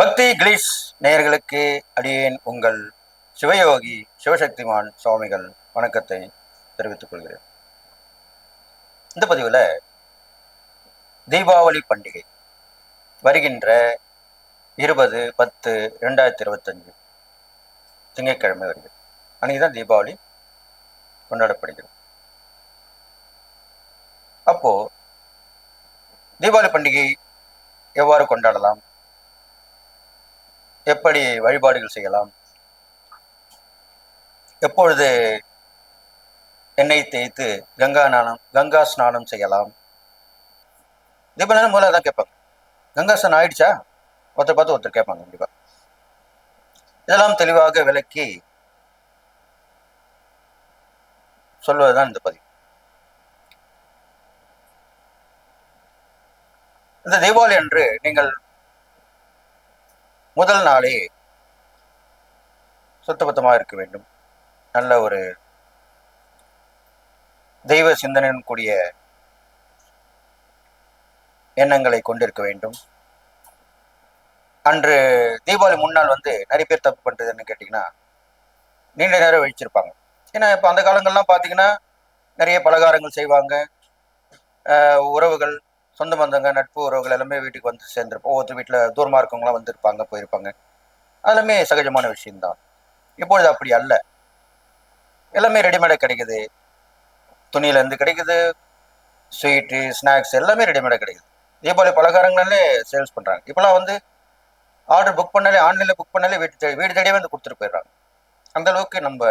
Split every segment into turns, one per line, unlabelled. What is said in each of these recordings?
பக்தி கிளீஷ் நேயர்களுக்கு அடியேன் உங்கள் சிவயோகி சிவசக்திமான் சுவாமிகள் வணக்கத்தை தெரிவித்துக் கொள்கிறேன். இந்த பதிவில் தீபாவளி பண்டிகை வருகின்ற இருபது பத்து ரெண்டாயிரத்தி இருபத்தஞ்சு திங்கட்கிழமை வருகிறது. அன்னைக்கு தான் தீபாவளி கொண்டாடப்படுகிறது. அப்போது தீபாவளி பண்டிகை எவ்வாறு கொண்டாடலாம்? எப்படி வழிபாடுகள் செய்யலாம்? எப்பொழுது எண்ணெய் தேய்த்து கங்கா நாணம் கங்கா ஸ்நானம் செய்யலாம்? தீபாவளி முதல்ல தான் கேட்பாங்க கங்கா ஸ்நானம் ஆயிடுச்சா? ஒருத்தர் பார்த்து ஒருத்தர் கேட்பாங்க கண்டிப்பா. இதெல்லாம் தெளிவாக விளக்கி சொல்வதுதான் இந்த பதிவு. இந்த தீபாவளி அன்று நீங்கள் முதல் நாளே சுத்தபத்தமாக இருக்க வேண்டும். நல்ல ஒரு தெய்வ சிந்தனையுடன் கூடிய எண்ணங்களை கொண்டிருக்க வேண்டும். அன்று தீபாவளி முன்னாள் வந்து நிறைய பேர் தப்பு பண்ணுறதுன்னு கேட்டிங்கன்னா நீண்ட நேரம் வெடிச்சிருப்பாங்க. ஏன்னா இப்போ அந்த காலங்கள்லாம் பார்த்தீங்கன்னா நிறைய பலகாரங்கள் செய்வாங்க. உறவுகள் சொந்த பந்தங்க நட்பு உறவுகள் எல்லாமே வீட்டுக்கு வந்து சேர்ந்துருப்போம். ஒவ்வொருத்தர் வீட்டில் தூரமாக இருக்கவங்களாம் வந்திருப்பாங்க போயிருப்பாங்க. அதெல்லாமே சகஜமான விஷயம்தான். இப்பொழுது அப்படி அல்ல. எல்லாமே ரெடிமேடாக கிடைக்குது. துணியிலேருந்து கிடைக்குது. ஸ்வீட்டு ஸ்நாக்ஸ் எல்லாமே ரெடிமேடாக கிடைக்குது. தீபாவளி பலகாரங்களே சேல்ஸ் பண்ணுறாங்க இப்போலாம் வந்து ஆர்டர் புக் பண்ணாலே ஆன்லைனில் புக் பண்ணாலே வீட்டு தேடி வீடு தேடியே வந்து கொடுத்துட்டு போயிடுறாங்க. அந்த அளவுக்கு நம்ம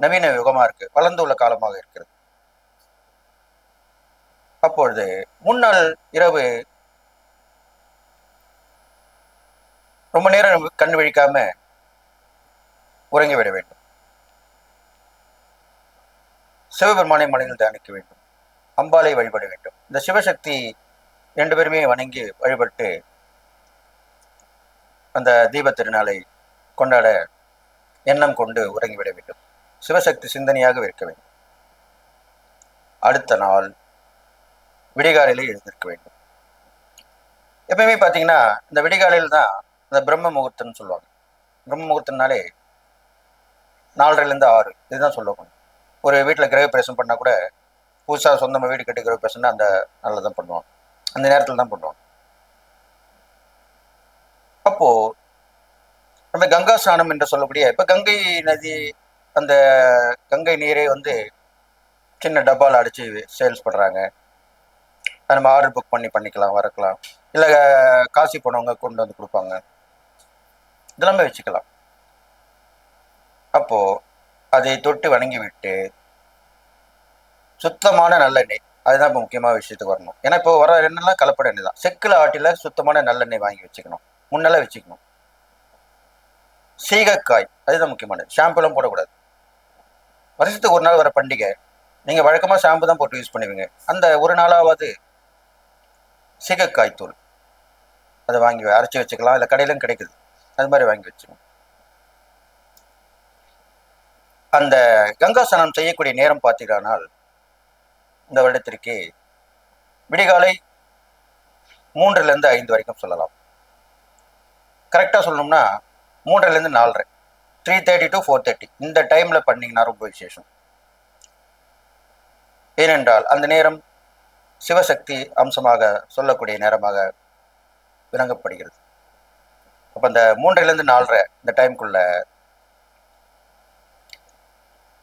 நவீன யுகமாக இருக்குது வளர்ந்து உள்ள காலமாக இருக்கிறது. அப்பொழுது முன்னாள் இரவு ரொம்ப நேரம் கண் விழிக்காம உறங்கி விட வேண்டும். சிவபெருமானை மனதில் தியானிக்க வேண்டும். அம்பாலை வழிபட வேண்டும். இந்த சிவசக்தி ரெண்டு பேருமே வணங்கி வழிபட்டு அந்த தீப திருநாளை கொண்டாட எண்ணம் கொண்டு உறங்கிவிட வேண்டும். சிவசக்தி சிந்தனையாக இருக்க வேண்டும். அடுத்த நாள் விடிகாலையில எழுந்திருக்க வேண்டும். எப்பயுமே பார்த்தீங்கன்னா இந்த விடிகாலையில் தான் இந்த பிரம்ம முகூர்த்தம்னு சொல்லுவாங்க. பிரம்ம முகூர்த்தம்னாலே நாலரைலேருந்து ஆறு இதுதான் சொல்லுவாங்க ஒரு வீட்டில் கிரகப்பிரவேசம் பண்ணால் கூட புதுசாக சொந்தமாக வீடு கட்டி கிரகப்பிரவேசம்னா அந்த நல்லா தான் பண்ணுவாங்க. அந்த நேரத்தில் தான் பண்ணுவாங்க. அப்போ அந்த கங்கா ஸ்நானம் என்று சொல்லக்கூடிய இப்போ கங்கை நதி அந்த கங்கை நீரை வந்து சின்ன டப்பாவில் அடித்து சேல்ஸ் பண்ணுறாங்க நம்ம ஆர்டர் புக் பண்ணி பண்ணிக்கலாம் வரக்கலாம் இல்லை காசி போனவங்க கொண்டு வந்து கொடுப்பாங்க. இதெல்லாமே வச்சுக்கலாம். அப்போ அதை தொட்டு வணங்கி விட்டு சுத்தமான நல்லெண்ணெய் அதுதான் இப்போ முக்கியமான விஷயத்துக்கு வரணும். ஏன்னா இப்போ வர எண்ணெய்லாம் கலப்பட எண்ணெய் தான் செக்கில் ஆட்டியில் சுத்தமான நல்லெண்ணெய் வாங்கி வச்சுக்கணும். முன்னெல்லாம் வச்சுக்கணும். சீகக்காய் அதுதான் முக்கியமானது. ஷாம்புலாம் போடக்கூடாது. வருஷத்துக்கு ஒரு நாள் வர பண்டிகை. நீங்கள் வழக்கமாக ஷாம்பு தான் போட்டு யூஸ் பண்ணுவீங்க. அந்த ஒரு நாளாவது சீகக்காய் தூள் அதை வாங்கி அரைச்சி வச்சுக்கலாம். இல்லை கடையிலும் கிடைக்குது. அது மாதிரி வாங்கி வச்சுக்கணும் அந்த கங்காசனம் செய்யக்கூடிய நேரம் பார்த்தீங்கன்னால் இந்த வருடத்திற்கு விடிகாலை மூன்றுலேருந்து ஐந்து வரைக்கும் சொல்லலாம். கரெக்டாக சொல்லணும்னா மூன்றுலேருந்து நாலரை. Three thirty to four thirty இந்த டைமில் பண்ணிங்கன்னா ரொம்ப விசேஷம். ஏனென்றால் அந்த நேரம் சிவசக்தி அம்சமாக சொல்லக்கூடிய நேரமாக விளங்கப்படுகிறது. அப்போ இந்த மூன்றிலேருந்து நாலரை இந்த டைம்குள்ள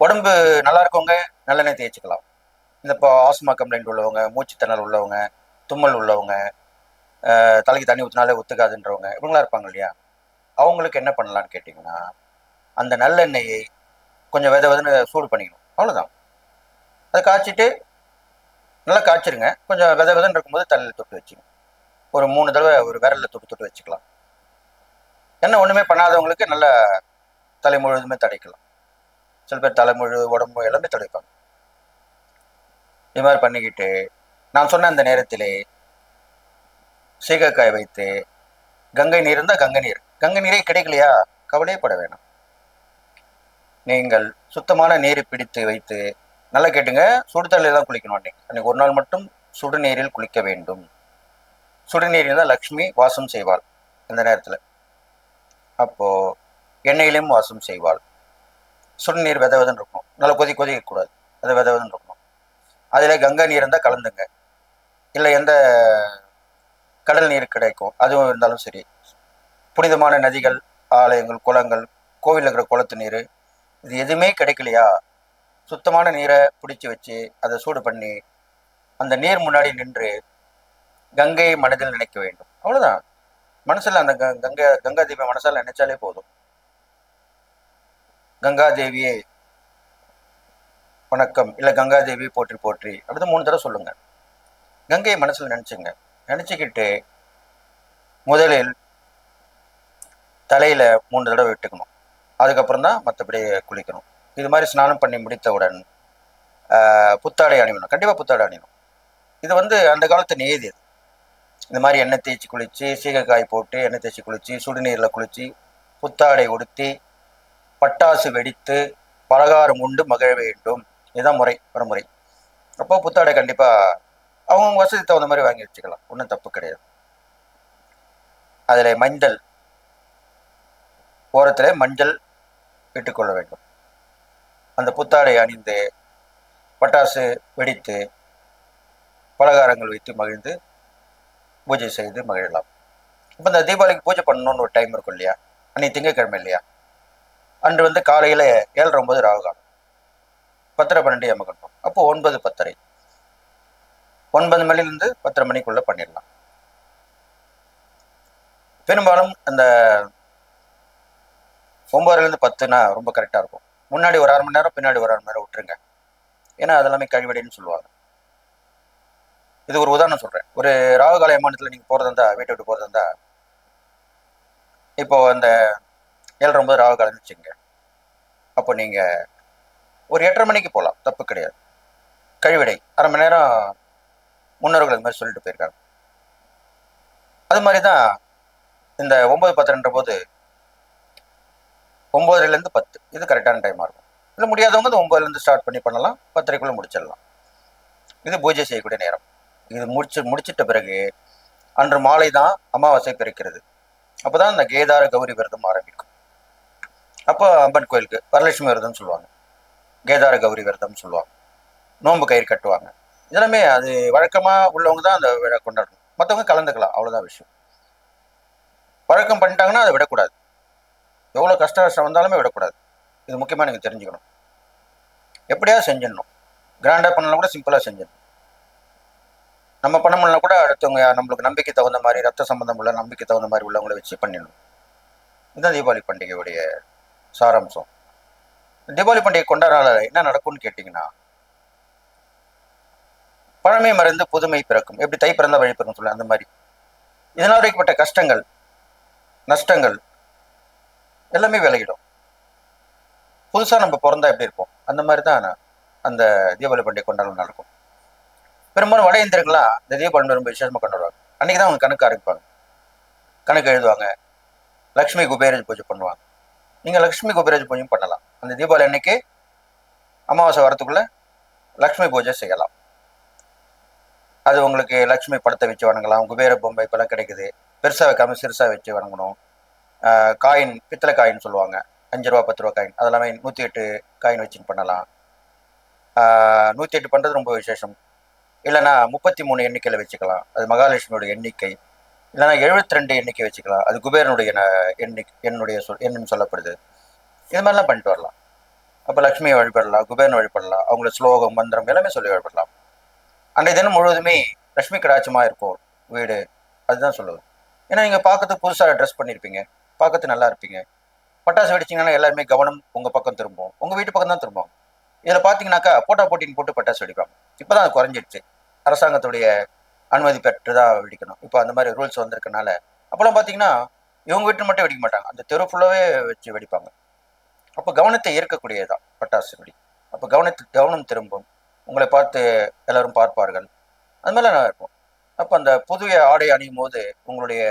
உடம்பு நல்லா இருக்கவங்க நல்லெண்ணெய் தேய்ச்சிக்கலாம். இந்த இப்போ ஆஸ்மா கம்ப்ளைண்ட் உள்ளவங்க மூச்சுத்திணறல் உள்ளவங்க தும்மல் உள்ளவங்க தலைக்கு தண்ணி ஊற்றினாலே ஒத்துக்காதுன்றவங்க இவங்களாம் இருப்பாங்க இல்லையா? அவங்களுக்கு என்ன பண்ணலான்னு கேட்டிங்கன்னா அந்த நல்லெண்ணெயை கொஞ்சம் வித விதன்னு சூடு பண்ணிக்கணும். அவ்வளோதான் அதை காய்ச்சிட்டு நல்லா காய்ச்சிருங்க. கொஞ்சம் வித விதன்னு இருக்கும்போது தலையில் தொட்டு வச்சுங்க. ஒரு மூணு தடவை ஒரு விரலில் தொட்டு தொட்டு வச்சுக்கலாம். என்ன ஒன்றுமே பண்ணாதவங்களுக்கு நல்லா தலை முழுவதுமே தடைக்கலாம். சில பேர் தலைமுழு உடம்பு எல்லாமே தடைப்பாங்க இது மாதிரி பண்ணிக்கிட்டு நான் சொன்ன அந்த நேரத்திலே சீகக்காய் வைத்து கங்கை நீர் இருந்தால் கங்கை நீர். கங்கை நீரே கிடைக்கலையா? கவலையப்பட வேணாம். நீங்கள் சுத்தமான நீரை பிடித்து வைத்து நல்லா கேட்டுங்க. சுடு தான் குளிக்கணும் அன்னைக்கு. அன்னைக்கு ஒரு நாள் மட்டும் சுடுநீரில் குளிக்க வேண்டும். சுடுநீர் இருந்தால் லக்ஷ்மி வாசம் செய்வாள் அந்த நேரத்தில். அப்போ எண்ணெயிலையும் வாசம் செய்வாள். சுடுநீர் வித விதன்னு இருக்கணும் நல்லா கொதி கொதிக்கக்கூடாது அது வித விதன்னு இருக்கணும். அதில் கங்கை நீர் இருந்தால் கலந்துங்க. இல்லை எந்த கடல் நீர் கிடைக்கும் அதுவும் இருந்தாலும் சரி. புனிதமான நதிகள் ஆலயங்கள் குளங்கள் கோவில் இருக்கிற குளத்து நீர் இது எதுவுமே கிடைக்கலையா? சுத்தமான நீரை பிடிச்சி வச்சு அதை சூடு பண்ணி அந்த நீர் முன்னாடி நின்று கங்கையை மனதில் நினைக்க வேண்டும். அவ்வளவுதான். மனசுல அந்த க- கங்கை கங்கா தீபம் மனசால் நினைச்சாலே போதும். கங்கா தேவியே வணக்கம் இல்ல கங்கா தேவி போற்றி போற்றி. அப்படின்னு மூணு தடவை சொல்லுங்க. கங்கையை மனசுல நினச்சிங்க. நினச்சிக்கிட்டு முதலில் தலையில மூணு தடவை விட்டுக்கணும் அதுக்கப்புறம் தான் மற்றபடி குளிக்கணும். இது மாதிரி ஸ்நானம் பண்ணி முடித்தவுடன் புத்தாடை அணியணும். கண்டிப்பாக புத்தாடை அணியணும். இது வந்து அந்த காலத்து நியதி இது இந்த மாதிரி எண்ணெய் தேய்ச்சி குளித்து சீகக்காய் போட்டு எண்ணெய் தேய்ச்சி குளித்து சுடுநீரில் குளித்து புத்தாடை உடுத்தி பட்டாசு வெடித்து பலகாரம் உண்டு மகிழ வேண்டும். இதுதான் முறை வரைமுறை அப்போ புத்தாடை கண்டிப்பாக அவங்க வசதி தகுந்த மாதிரி வாங்கி வச்சுக்கலாம். ஒன்றும் தப்பு கிடையாது. அதில் மஞ்சள் ஓரத்தில் மஞ்சள் இட்டுக்கொள்ள வேண்டும். அந்த புத்தாடை அணிந்து பட்டாசு வெடித்து பலகாரங்கள் வைத்து மகிழ்ந்து பூஜை செய்து மகிழலாம். இப்போ இந்த தீபாவளிக்கு பூஜை பண்ணணும்னு ஒரு டைம் இருக்கும் இல்லையா? அன்னைக்கு திங்கக்கிழமை இல்லையா? அன்று வந்து காலையில் ஏழரை ஒன்பது ராகுகாலம். பத்தரை பன்னெண்டு எமகண்டம் அப்போ ஒன்பது பத்தரை. ஒன்பது மணிலேருந்து பத்தரை மணிக்குள்ளே பண்ணிடலாம். பெரும்பாலும் அந்த ஒன்பதுலேருந்து பத்துனா ரொம்ப கரெக்டாக இருக்கும். முன்னாடி ஒரு அரை மணி நேரம் பின்னாடி ஒரு அரை மணி நேரம் விட்டுருங்க. ஏன்னா அதெல்லாமே கழிவடைன்னு சொல்லுவாங்க. இது ஒரு உதாரணம் சொல்கிறேன் ஒரு ராகுகால விமானத்தில் நீங்கள் போகிறதா இருந்தால் வீட்டை விட்டு போகிறதா இருந்தால் இப்போது அந்த ஏழரை ஒன்பது ராகுகாலம்னு வச்சுங்க அப்போ நீங்கள் ஒரு எட்டரை மணிக்கு போகலாம். தப்பு கிடையாது. கழிவிடை. அரை மணி நேரம் முன்னோர்கள் அது மாதிரி சொல்லிட்டு போயிருக்காங்க. அது மாதிரி தான் இந்த ஒன்பது பத்துன்ற போது ஒம்பதுலேருந்து பத்து. இது கரெக்டான டைமாக இருக்கும். இல்லை முடியாதவங்க அது ஒம்பதுலேருந்து ஸ்டார்ட் பண்ணி பண்ணலாம். பத்தரைக்குள்ளே முடிச்சிடலாம். இது பூஜை செய்யக்கூடிய நேரம். இது முடிச்சு முடிச்சிட்ட பிறகு அன்று மாலை தான் அமாவாசை பிறக்கிறது. அப்போ தான் இந்த கேதார கௌரி விரதம் ஆரம்பிக்கும். அப்போ அம்மன் கோயிலுக்கு வரலட்சுமி விரதம்னு சொல்லுவாங்க. கேதார கௌரி விரதம்னு சொல்லுவாங்க. நோன்பு கயிறு கட்டுவாங்க. இதெல்லாமே அது வழக்கமாக உள்ளவங்க தான் அந்த விழா கொண்டாடணும். மற்றவங்க கலந்துக்கலாம். அவ்வளோதான் விஷயம். வழக்கம் பண்ணிட்டாங்கன்னா அதை விடக்கூடாது. எவ்வளோ கஷ்ட கஷ்டம் வந்தாலுமே விடக்கூடாது. இது முக்கியமாக நீங்கள் தெரிஞ்சுக்கணும். எப்படியா செஞ்சிடணும். கிராண்டாக பண்ணலாம் கூட சிம்பிளாக செஞ்சிடணும். நம்ம பண்ண முடியல கூட அடுத்தவங்க நம்மளுக்கு நம்பிக்கை தகுந்த மாதிரி ரத்த சம்பந்தம் உள்ள நம்பிக்கை தகுந்த மாதிரி உள்ளவங்கள வச்சு பண்ணிடணும். இதுதான் தீபாவளி பண்டிகையுடைய சாராம்சம். தீபாவளி பண்டிகை கொண்டாடால என்ன நடக்கும்னு கேட்டிங்கன்னா பழமை மறந்து புதுமை பிறக்கும். எப்படி தை பிறந்தா வழி பிறக்கும் சொல்ல அந்த மாதிரி. இதனால் வரைக்கப்பட்ட கஷ்டங்கள் நஷ்டங்கள் எல்லாமே விலகிடும். புதுசாக நம்ம பிறந்தா எப்படி இருப்போம்? அந்த மாதிரி தான் அந்த தீபாவளி பண்டிகை கொண்டாடம் நடக்கும். பெரும்பாலும் வட இந்தியர்களா இந்த தீபாவளி ரொம்ப விசேஷமாக கொண்டாடுவாங்க. அன்றைக்கி தான் அவங்க கணக்கு ஆரம்பிப்பாங்க. கணக்கு எழுதுவாங்க. லக்ஷ்மி குபேரஜ் பூஜை பண்ணுவாங்க. நீங்கள் லக்ஷ்மி குபேரஜ் பூஜையும் பண்ணலாம். அந்த தீபாவளி அன்னைக்கு அமாவாசை வரத்துக்குள்ளே லக்ஷ்மி பூஜை செய்யலாம். அது உங்களுக்கு லக்ஷ்மி படத்தை வச்சு வணங்கலாம். குபேர பொம்மை இப்போலாம் கிடைக்குது. பெருசாக வைக்காமல் சிறுசாக வச்சு வணங்கணும். காயின் பித்தளை காயின் சொல்லுவாங்க. அஞ்சு ரூபா பத்து ரூபா காயின் அதெல்லாமே நூற்றி எட்டு காயின் வச்சுன்னு பண்ணலாம். நூற்றி எட்டு பண்ணுறது ரொம்ப விசேஷம். இல்லைன்னா முப்பத்தி மூணு எண்ணிக்கையில் வச்சுக்கலாம். அது மகாலட்சுமியோட எண்ணிக்கை. இல்லைன்னா எழுபத்தி ரெண்டு எண்ணிக்கை வச்சுக்கலாம். அது குபேரனுடைய எண்ணி என்னுடைய சொல் எண்ணுன்னு சொல்லப்படுது. இது மாதிரிலாம் பண்ணிட்டு வரலாம். அப்போ லக்ஷ்மியை வழிபடலாம் குபேரனை வழிபடலாம் அவங்கள ஸ்லோகம் மந்திரம் எல்லாமே சொல்லி வழிபடலாம். அன்றைய தினம் முழுவதுமே லக்ஷ்மி கடாட்சமாக இருக்கும் வீடு. அதுதான் சொல்லுவேன். ஏன்னா நீங்கள் பார்க்கறதுக்கு புதுசாக ட்ரெஸ் பண்ணியிருப்பீங்க பார்க்கறது நல்லா இருப்பீங்க. பட்டாசு வெடிச்சிங்கன்னா எல்லாருமே கவனம் உங்கள் பக்கம் திரும்பும். உங்கள் வீட்டு பக்கம் தான் திரும்பும் இதில் பார்த்தீங்கன்னாக்கா போட்டா போட்டின்னு போட்டு பட்டாசு வெடிப்பாங்க. இப்போ தான் அது குறைஞ்சிடுச்சு. அரசாங்கத்துடைய அனுமதி பெற்று தான் வெடிக்கணும். இப்போ அந்த மாதிரி ரூல்ஸ் வந்திருக்கனால. அப்போலாம் பார்த்தீங்கன்னா இவங்க வீட்டில் மட்டும் வெடிக்க மாட்டாங்க. அந்த தெரு ஃபுல்லாகவே வச்சு வெடிப்பாங்க. அப்போ கவனத்தை ஈர்க்கக்கூடியதுதான் பட்டாசு வெடி. அப்போ கவனத்துக்கு கவனம் திரும்பும். உங்களை பார்த்து எல்லோரும் பார்ப்பார்கள். அது மாதிரிலாம் இருக்கும். அப்போ அந்த புதிய ஆடை அணியும் போது உங்களுடைய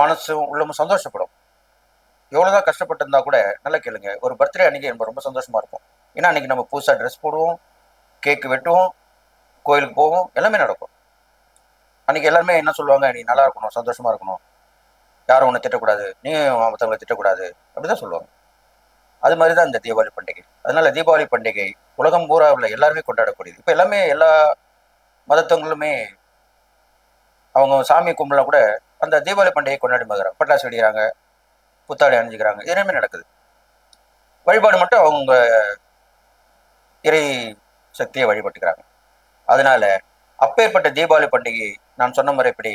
மனசும் உள்ளமும் சந்தோஷப்படும். எவ்வளோதான் கஷ்டப்பட்டிருந்தா கூட நல்லா கேளுங்க. ஒரு பர்த்டே அன்னைக்கு நம்ம ரொம்ப சந்தோஷமா இருப்போம். ஏன்னா அன்னைக்கு நம்ம புதுசாக ட்ரெஸ் போடுவோம் கேக்கு வெட்டுவோம் கோயிலுக்கு போவோம் எல்லாமே நடக்கும். அன்னைக்கு எல்லாருமே என்ன சொல்லுவாங்க? நீ நல்லா இருக்கணும் சந்தோஷமா இருக்கணும். யாரும் ஒன்று திட்டக்கூடாது. நீ மற்றவங்களை திட்டக்கூடாது. அப்படிதான் சொல்லுவாங்க. அது மாதிரி தான் இந்த தீபாவளி பண்டிகை. அதனால தீபாவளி பண்டிகை உலகம் பூரா உள்ள எல்லாருமே கொண்டாடக்கூடியது. இப்போ எல்லாமே எல்லா மதத்தவங்களுமே அவங்க சாமி கும்பலாம் கூட அந்த தீபாவளி பண்டிகை கொண்டாடி மதுறாங்க பட்டாசு வெடிக்கிறாங்க புத்தாடை அணிஞ்சிக்கிறாங்க இது எல்லாமே நடக்குது. வழிபாடு மட்டும் அவங்க இறை சக்தியை வழிபட்டுக்கிறாங்க. அதனால அப்பேற்பட்ட தீபாவளி பண்டிகை நான் சொன்ன முறைப்படி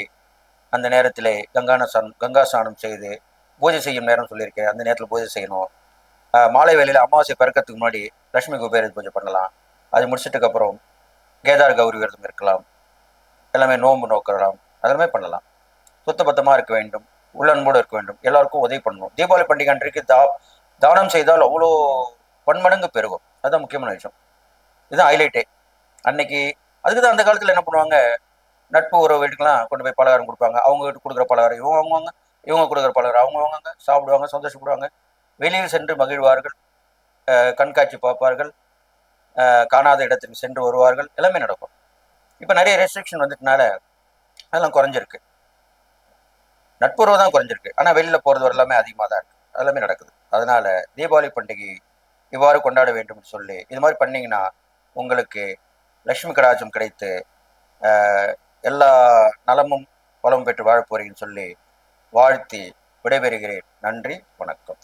அந்த நேரத்தில் கங்கான சாணம் கங்கா ஸ்நானம் செய்து பூஜை செய்யும் நேரம் சொல்லியிருக்கேன். அந்த நேரத்தில் பூஜை செய்யணும். மாலை வேலையில் அமாவாசை பிறக்கிறதுக்கு முன்னாடி லட்சுமி குபேர பூஜை பண்ணலாம். அது முடிச்சிட்டுக்கப்புறம் கேதார் கௌரி விரதம் இருக்கலாம். எல்லாமே நோன்பு நோக்கலாம் அதெல்லாமே பண்ணலாம். சுத்தபத்தமாக இருக்க வேண்டும். உள்ளன்போடு இருக்க வேண்டும். எல்லாருக்கும் உதவி பண்ணணும். தீபாவளி பண்டிகை அன்றைக்கு தா தானம் செய்தால் அவ்வளோ பன்மடங்கு பெருகும். அதுதான் முக்கியமான விஷயம். இதுதான் ஹைலைட்டே அன்னைக்கு அதுக்கு தான் அந்த காலத்தில் என்ன பண்ணுவாங்க? நட்பு உறவு வீட்டுக்கெல்லாம் கொண்டு போய் பலகாரம் கொடுப்பாங்க. அவங்க வீட்டு கொடுக்குற பலகாரம் இவங்க வாங்குவாங்க. இவங்க கொடுக்குற பலகாரம் அவங்க வாங்குவாங்க. சாப்பிடுவாங்க சந்தோஷப்படுவாங்க. வெளியில் சென்று மகிழ்வார்கள். கண்காட்சி பார்ப்பார்கள். காணாத இடத்துக்கு சென்று வருவார்கள். எல்லாமே நடக்கும். இப்போ நிறைய ரெஸ்ட்ரிக்ஷன் வந்துட்டனால அதெல்லாம் குறைஞ்சிருக்கு. நட்புறவு தான் குறைஞ்சிருக்கு. ஆனால் வெளியில் போகிறது எல்லாமே அதிகமாக தான் இருக்குது எல்லாமே நடக்குது. அதனால தீபாவளி பண்டிகை இவ்வாறு கொண்டாட வேண்டும் சொல்லி இது மாதிரி பண்ணிங்கன்னா உங்களுக்கு லட்சுமி கடாஜம் கிடைத்து எல்லா நலமும் வளமும் பெற்று வாழப் போறீங்கன்னு சொல்லி வாழ்த்தி விடைபெறுகிறேன். நன்றி வணக்கம்.